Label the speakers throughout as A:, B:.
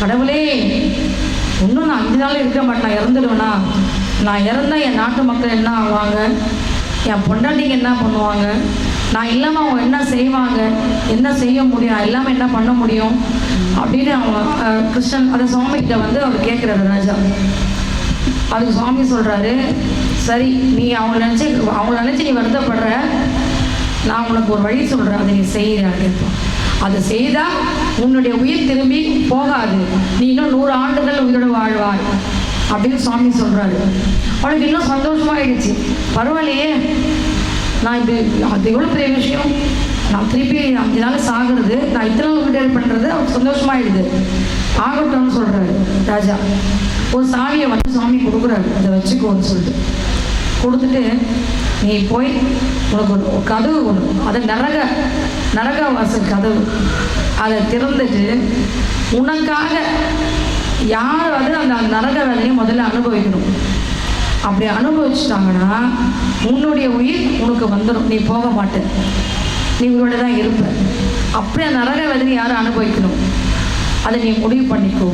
A: கடவுளே இன்னும் நான் அஞ்சு நாள் இருக்க மாட்டேன் இறந்துடுவேனா? நான் இறந்தால் என் நாட்டு மக்கள் என்ன ஆவாங்க? என் பொண்டாட்டிங்க என்ன பண்ணுவாங்க? நான் இல்லாமல் அவங்க என்ன செய்வாங்க? என்ன செய்ய முடியும்? நான் இல்லாமல் என்ன பண்ண முடியும்? அப்படின்னு அவங்க கிருஷ்ணன் அதை சுவாமிகிட்ட வந்து அவர் கேட்குறாரு ராஜா. அதுக்கு சுவாமி சொல்கிறாரு சரி நீ அவங்க நினச்சி அவங்கள நினச்சி நீ வருத்தப்படுற. நான் உனக்கு ஒரு வழி சொல்கிறேன் அதை நீ செய்கிறேன் கேட்பான் அதை செய்தால் உன்னுடைய உயிர் திரும்பி போகாது. நீ இன்னும் நூறு ஆண்டுகள் உயிரோடு வாழ்வாய். அப்படின்னு சுவாமி சொல்கிறாரு அவனுக்கு இன்னும் சந்தோஷமாயிடுச்சு. பரவாயில்லையே நான் இது அது எவ்வளோ பெரிய விஷயம். நான் திருப்பி அஞ்சு நாள் சாகுறது நான் இத்தனை நாள் விடுதலை பண்ணுறது அவருக்கு சந்தோஷமாயிடுது. ஆகட்டும்னு சொல்கிறாரு ராஜா. ஒரு சாவியை வந்து சுவாமி கொடுக்குறாரு. அதை வச்சுக்கோன்னு சொல்லிட்டு. கொடுத்துட்டு நீ போய் உனக்கு ஒரு கதவு ஒன்று அதை நரக நரக வாசல் கதவு. அதை திறந்துட்டு உனக்காக யார் வந்து அந்த நரக வேலையை முதல்ல அனுபவிக்கணும்? அப்படி அனுபவிச்சிட்டாங்கன்னா உன்னுடைய உயிர் உனக்கு வந்துடும் நீ போக மாட்டேன். நீ உங்களோட தான் இருப்ப. அப்படி அந்த நரக வேலையை யாரும் அனுபவிக்கணும்? அதை நீ முடிவு பண்ணிக்கோ.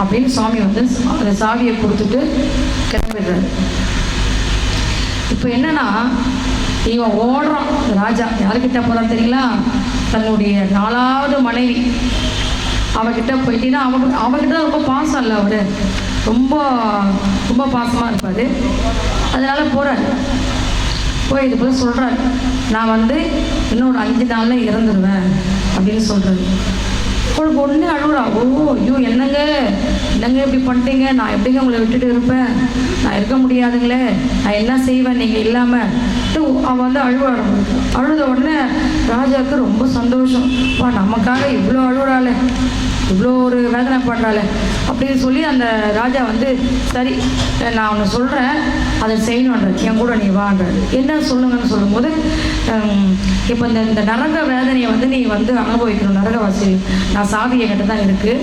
A: அப்படின்னு சுவாமி வந்து அந்த சாவியை கொடுத்துட்டு கிளம்பிடுறாரு. இப்போ என்னன்னா இவன் ஓடுறான். ராஜா யாருக்கிட்ட போகிறான் தெரியுங்களா? தன்னுடைய நாலாவது மனைவி. அவகிட்ட போயிட்டீங்கன்னா அவ அவகிட்ட தான் ரொம்ப பாசம் இல்லை அவர். ரொம்ப ரொம்ப பாசமாக இருப்பார். அதனால் போகிறார் போய் இது போய் சொல்கிறார் நான் வந்து இன்னொரு அஞ்சு நாளில் இறந்துடுவேன் அப்படின்னு சொல்கிறாரு அவளுக்கு உடனே அழுகுறா ஓ ஐயோ என்னங்க? என்னங்க இப்படி பண்ணிட்டீங்க? நான் எப்படிங்க உங்களை விட்டுட்டு இருப்பேன்? நான் இருக்க முடியாதுங்களே. நான் என்ன செய்வேன்? நீங்கள் இல்லாமல் அவன் வந்து அழுவ. அழுத உடனே ராஜாவுக்கு ரொம்ப சந்தோஷம். வா நமக்காக இவ்வளோ அழுகுறாளே இவ்வளோ ஒரு வேதனை படுறாள் அப்படின்னு சொல்லி அந்த ராஜா வந்து சரி நான் ஒன்று சொல்கிறேன் அதை செய்யணுன்ற என் கூட நீ வான்றாரு. என்ன சொல்லுங்கன்னு சொல்லும்போது இப்போ இந்த இந்த நரக வேதனையை வந்து நீ வந்து அனுபவிக்கணும் நரகவாசி. நான் சாவி என்கிட்ட தான் இருக்குது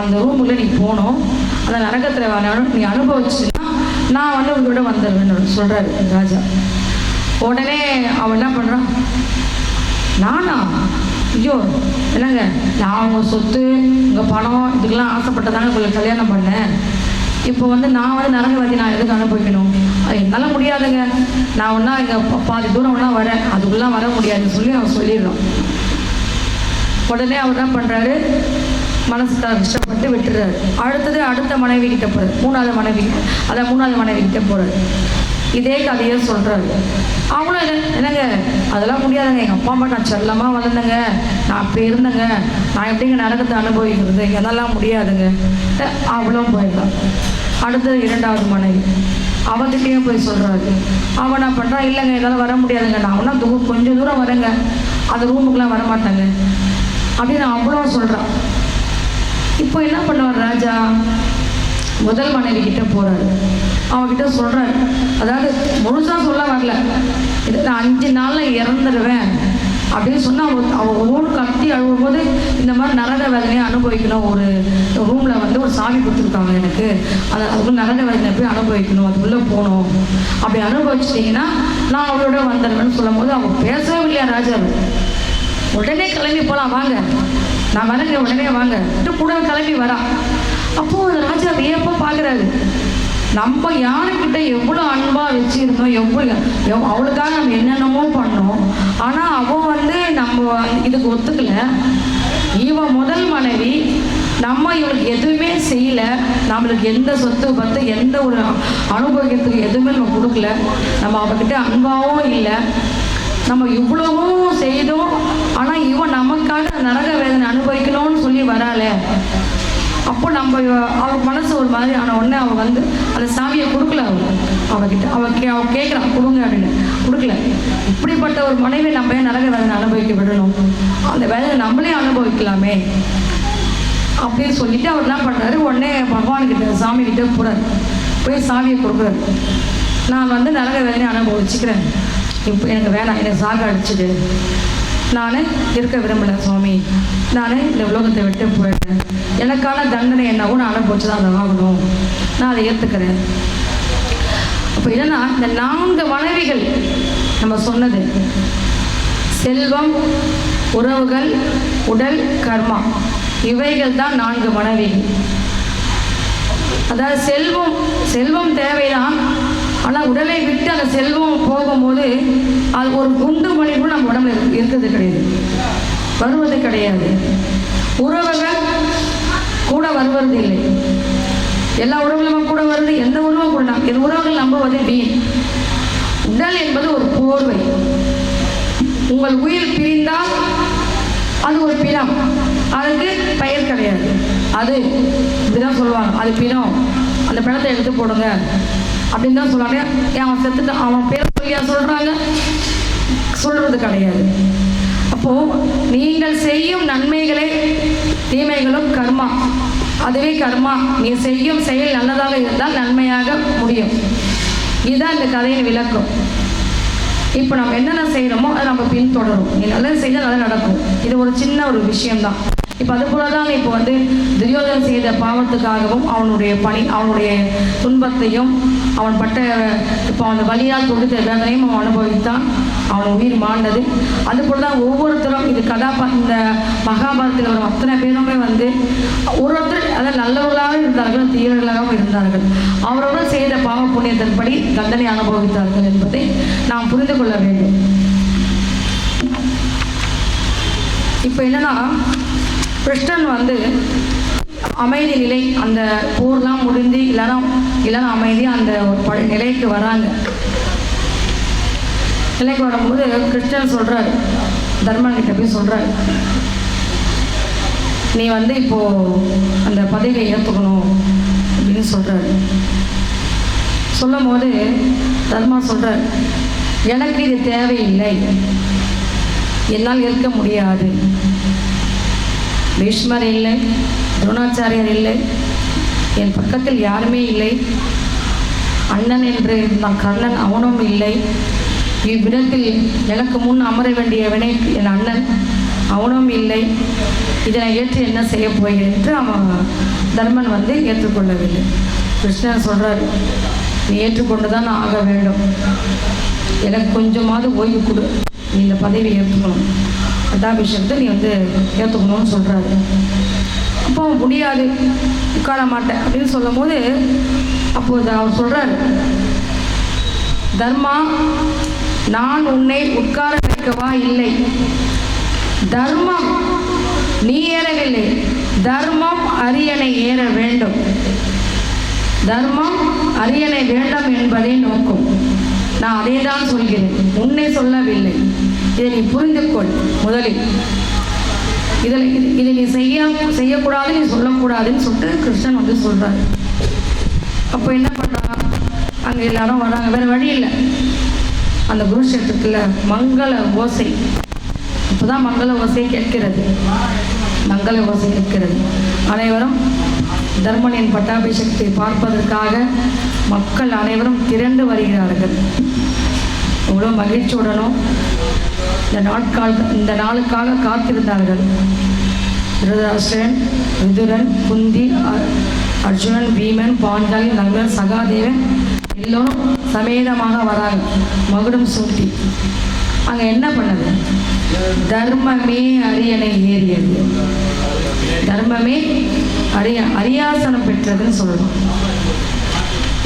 A: அந்த ரூமுக்குள்ளே நீ போகணும். அந்த நரகத்தில் நீ அனுபவிச்சுன்னா நான் வந்து உங்களோட வந்துடுவேன்னு சொல்கிறாரு ராஜா. உடனே அவன் என்ன பண்ணுறான் நானா? ஐயோ என்னங்க? நான் அவங்க சொத்து உங்கள் பணம் இதுக்கெல்லாம் ஆசைப்பட்டதாங்க உங்களை கல்யாணம் பண்ணேன். இப்போ வந்து நான் வந்து நரகவாதி நான் எதுக்கு அனுபவிக்கணும் அது என்னால் முடியாதுங்க. நான் ஒன்றா இங்கே பாதி தூரம் ஒன்றா வரேன். அதுக்குள்ளே வர முடியாதுன்னு சொல்லி அவன் சொல்லிடுறோம் உடனே அவர் என்ன பண்ணுறாரு மனசு கஷ்டப்பட்டு விட்டுறாரு. அடுத்தது அடுத்த மனைவி கிட்ட போகிறார் மூணாவது மனைவி. அதான் மூணாவது மனைவி கிட்ட போகிறார் இதே கதையை சொல்கிறாரு அவங்களும் என்ன என்னங்க? அதெல்லாம் முடியாதுங்க. எங்கள் அப்பா அம்மா நான் செல்லமாக வளர்ந்தேங்க. நான் அப்படி இருந்தேங்க. நான் எப்படிங்க நரகத்தை அனுபவிக்கிறது? அதெல்லாம் முடியாதுங்க. அவளும் போயிடலாம் அடுத்தது இரண்டாவது மனைவி. அவகிட்டயும் போய் சொல்கிறாரு அவன் நான் பண்ணுறான் இல்லைங்க என்னால் வர முடியாதுங்க. நான் அவனா தூ கொஞ்சம் தூரம் வரேங்க. அந்த ரூமுக்குலாம் வரமாட்டேங்க. அப்படின்னு அவ்வளோ சொல்கிறான் இப்போ என்ன பண்ணுவார் ராஜா? முதல் மனைவி கிட்ட போகிறாரு அவகிட்ட சொல்கிறேன் அதாவது முழுசாக சொல்ல வரல. இது நான் அஞ்சு நாளில் இறந்துடுவேன் அப்படின்னு சொன்னால் அவன் அவன் ஒவ்வொரு கத்தி அழுகும்போது இந்த மாதிரி நரக வேதனையை அனுபவிக்கணும். ஒரு ரூமில் வந்து ஒரு சாவி கொடுத்துருக்காங்க எனக்கு. அது அதுக்குள்ள நரக வேதனை போய் அனுபவிக்கணும். அதுக்குள்ளே போகணும். அப்படி அனுபவிச்சிட்டிங்கன்னா நான் அவளோட வந்துடுவேன்னு சொல்லும்போது அவன் பேசவே இல்லையா ராஜா? உடனே கிளம்பி போகலாம் வாங்க. நான் வரேங்க உடனே வாங்க. கூட கிளம்பி வரா. அப்போது ராஜா வியப்பாக பார்க்குறாரு நம்ம யானைக்கிட்ட எவ்வளோ அன்பாக வச்சுருந்தோம் எவ்வளோ அவளுக்காக நம்ம என்னென்னமோ பண்ணோம். ஆனால் அவன் வந்து நம்ம இதுக்கு ஒத்துக்கலை. இவன் முதல் மனைவி. நம்ம இவளுக்கு எதுவுமே செய்யல. நம்மளுக்கு எந்த சொத்து பத்து எந்த ஒரு அனுபவிக்கிறதுக்கு எதுவுமே நம்ம கொடுக்கல. நம்ம அவகிட்ட அன்பாகவும் இல்லை. நம்ம இவ்வளவும் செய்தோம். ஆனால் இவன் நமக்காக நரக வேதனை அனுபவிக்கணும்னு சொல்லி வராளே. அப்போ நம்ம அவருக்கு மனசு ஒரு மாதிரி ஆன உடனே அவள் வந்து அந்த சாவியை கொடுக்கல அவங்க அவகிட்ட அவ கே அவள் கேட்குறான் கொடுங்க அப்படின்னு. கொடுக்கல. இப்படிப்பட்ட ஒரு மனைவி நம்ம ஏன் நரக வேதனை அனுபவிக்க விடணும்? அந்த வேதனை நம்மளே அனுபவிக்கலாமே. அப்படின்னு சொல்லிட்டு அவர் என்ன பண்ணுறாரு உடனே பகவான்கிட்ட சாமி கிட்ட போறாரு போய் சாவியை கொடுக்குறாரு. நான் வந்து நரக வேதனை அனுபவிச்சுக்கிறேன். இப்போ எனக்கு வேணாம் எனக்கு சாக அடிச்சுடு. நான் இருக்க விரும்பலை சுவாமி. நான் இந்த உலகத்தை விட்டு போயிட்டேன். எனக்கான தண்டனை என்னவோ நான் அனுபவிச்சு தான் அதை ஆகணும் நான் அதை ஏற்றுக்கிறேன் அப்போ என்னன்னா இந்த நான்கு மனைவிகள் நம்ம சொன்னது. செல்வம் உறவுகள் உடல் கர்மா. இவைகள் தான் நான்கு மனைவிகள். அதாவது செல்வம் செல்வம் தேவைதான். ஆனால் உடலை விட்டு அந்த செல்வம் போகும்போது அது ஒரு குண்டு மணி கூட நம்ம உடம்புல இருக்கிறது கிடையாது. வருவது கிடையாது. உறவுகள் கூட வருவது இல்லை. எல்லா உறவுகளும் கூட வருது எந்த உறவும் கூட நம் என் உறவுகள் நம்புவது வீண். உடல் என்பது ஒரு போர்வை. உங்கள் உயிர் பிரிந்தால் அது ஒரு பிணம். அதுக்கு பெயர் கிடையாது. அது இப்படிதான் சொல்லுவாங்க. அது பிணம். அந்த பிணத்தை எடுத்து போடுங்க. அப்படின்னு தான் சொல்லுவாங்க ஏன் அவன் செத்துட்டான் அவன் பேர் சொல்லியா? சொல்றாங்க. சொல்றது கிடையாது. அப்போ நீங்கள் செய்யும் நன்மைகளே தீமைகளும் கர்மா. அதுவே கர்மா. நீ செய்யும் செயல் நல்லதாக இருந்தால் நன்மையாக முடியும். இதுதான் இந்த கதையின் விளக்கம். இப்போ நம்ம என்னென்ன செய்கிறோமோ அதை நம்ம பின்தொடரும். நீ நல்லது செய்தால் நல்லா நடக்கும். இது ஒரு சின்ன ஒரு விஷயம்தான். இப்போ அது போல தான் இப்போ வந்து துரியோதனன் செய்த பாவத்துக்காகவும் அவனுடைய பணி அவனுடைய துன்பத்தையும் அவன் பட்ட இப்போ அவன் வழியால் கொடுத்த வேதனையும் அவன் அனுபவித்தான். அவன் உயிர் மாண்டது. அது போல தான் ஒவ்வொருத்தரும் இது கதாபா இந்த மகாபாரத்தில் வரும் அத்தனை பேருமே வந்து ஒருத்தர் அதாவது நல்லவர்களாக இருந்தார்கள் தீரர்களாகவும் இருந்தார்கள். அவரவர்கள் செய்த பாவ புண்ணியத்தின்படி தண்டனை அனுபவித்தார்கள் என்பதை நாம் புரிந்து கொள்ள வேண்டும். இப்போ என்னன்னா கிருஷ்ணன் வந்து அமைதி நிலை அந்த போர்லாம் முடிந்து எல்லாரும் எல்லாரும் அமைதியாக அந்த ஒரு பழ நிலைக்கு வராங்க. நிலைக்கு வரும்போது கிருஷ்ணன் சொல்றாரு தர்மன் கிட்ட போய் சொல்றாரு நீ வந்து இப்போ அந்த பதவியை ஏற்றுக்கணும் அப்படின்னு சொல்றாரு. சொல்லும் போது தர்மா சொல்றார் எனக்கு இது தேவையில்லை. என்னால் இருக்க முடியாது. பீஷ்மர் இல்லை துரோணாச்சாரியர் இல்லை என் பக்கத்தில் யாருமே இல்லை. அண்ணன் என்று நான் கர்ணன் அவனும் இல்லை. இவ்விடத்தில் எனக்கு முன் அமர வேண்டியவனை என் அண்ணன் அவனும் இல்லை. இதனை ஏற்று என்ன செய்ய போகிறேன் என்று அவன் தர்மன் வந்து ஏற்றுக்கொள்ளவில்லை. கிருஷ்ணன் சொல்கிறார் நீ ஏற்றுக்கொண்டு தான் ஆக வேண்டும். எனக்கு கொஞ்சமாவது ஓய்வு கொடு. நீ இந்த பதவியை ஏற்றுக்கணும். பட்டாபிஷேகத்தை நீ வந்து ஏற்றுக்கணும்னு சொல்கிறாரு அப்போ முடியாது உட்கார மாட்டேன் அப்படின்னு சொல்லும் போது அப்போது அவர் சொல்கிறாரு தர்மா நான் உன்னை உட்கார வைக்கவா இல்லை. தர்மம் நீ ஏறவில்லை. தர்மம் அரியணை ஏற வேண்டும். தர்மம் அரியணை வேண்டாம் என்பதை நோக்கும். நான் அதை தான் சொல்கிறேன். உன்னை சொல்லவில்லை. இதை நீ புரிந்து கொள் முதலில். இதில் இது- இதை நீ செய்ய செய்யக்கூடாது நீ சொல்லக்கூடாதுன்னு சொல்லிட்டு கிருஷ்ணன் வந்து சொல்கிறார் அப்போ என்ன பண்ணுறான் அங்கே எல்லாரும் வராங்க. வேறு வழி இல்லை. அந்த குருஷேத்திரத்தில் மங்கள ஓசை. இப்போதான் மங்கள ஓசை கேட்கிறது. மங்கள ஓசை கேட்கிறது. அனைவரும் தர்மனின் பட்டாபிஷேகத்தை பார்ப்பதற்காக மக்கள் அனைவரும் திரண்டு வருகிறார்கள். எவ்வளோ மகிழ்ச்சியுடனும் இந்த நாட்கால் இந்த நாளுக்காக காத்திருந்தார்கள். திருதராஷ்டிரன் விதுரன் குந்தி அர்ஜுனன் பீமன் பாஞ்சாலி நகுலன் சகாதேவன் எல்லோரும் சமேதமாக வராங்க. மகுடம் சூட்டி. அங்கே என்ன பண்ணது? தர்மமே அரியணை ஏறியது. தர்மமே அரிய அரியாசனம் பெற்றதுன்னு சொல்லணும்.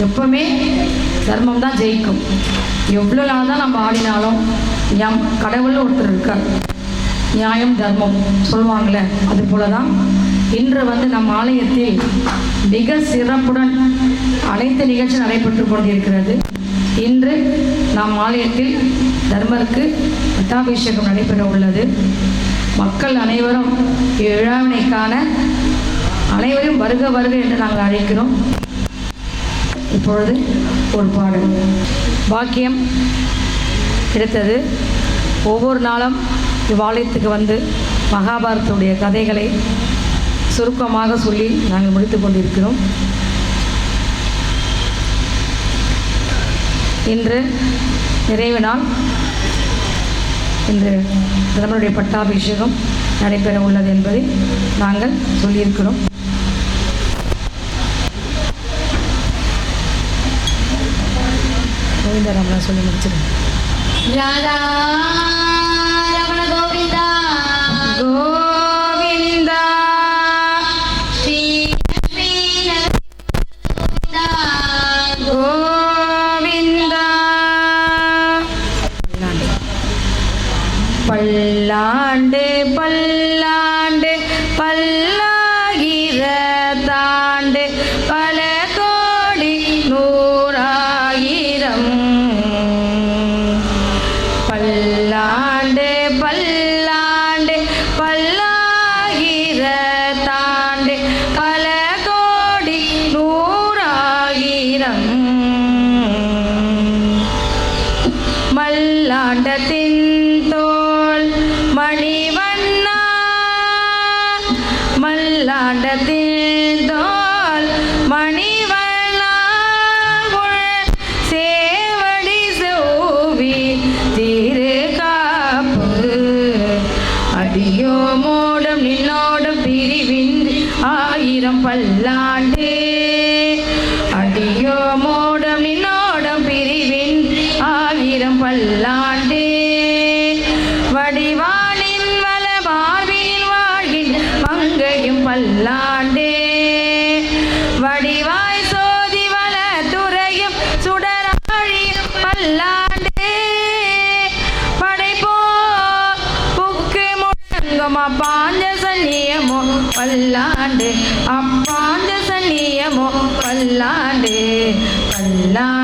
A: எப்பவுமே தர்மம் தான் ஜெயிக்கும். எவ்வளோ நாள் தான் நம்ம ஆடினாலும் ஞம் கடவுள் ஒருத்தர் இருக்கார். நியாயம் தர்மம் சொல்லுவாங்களே அது போல தான் இன்று வந்து நம் ஆலயத்தில் மிக சிறப்புடன் அனைத்து நிகழ்ச்சி நடைபெற்று கொண்டிருக்கிறது. இன்று நம் ஆலயத்தில் தர்மருக்கு பட்டாபிஷேகம் நடைபெற உள்ளது. மக்கள் அனைவரும் இவ்விழாவினை அனைவரும் வருக வருக என்று நாங்கள் அழைக்கிறோம். இப்பொழுது ஒரு பாடல். பாக்கியம் கிடைத்தது. ஒவ்வொரு நாளும் இவ்வாலயத்துக்கு வந்து மகாபாரதத்துடைய கதைகளை சுருக்கமாக சொல்லி நாங்கள் முடித்து கொண்டிருக்கிறோம். இன்று நிறைவு நாள். இன்று நம்மளுடைய பட்டாபிஷேகம் நடைபெற உள்ளது என்பதை நாங்கள் சொல்லியிருக்கிறோம். கோவிந்தராமனா சொல்லி முடிச்சிருக்கோம்
B: ராதா
A: அப்பாஞ்ச சன்னியமோ பல்லாண்டு அப்பாஞ்ச சன்னியமோ பல்லாண்டு பல்லாண்டு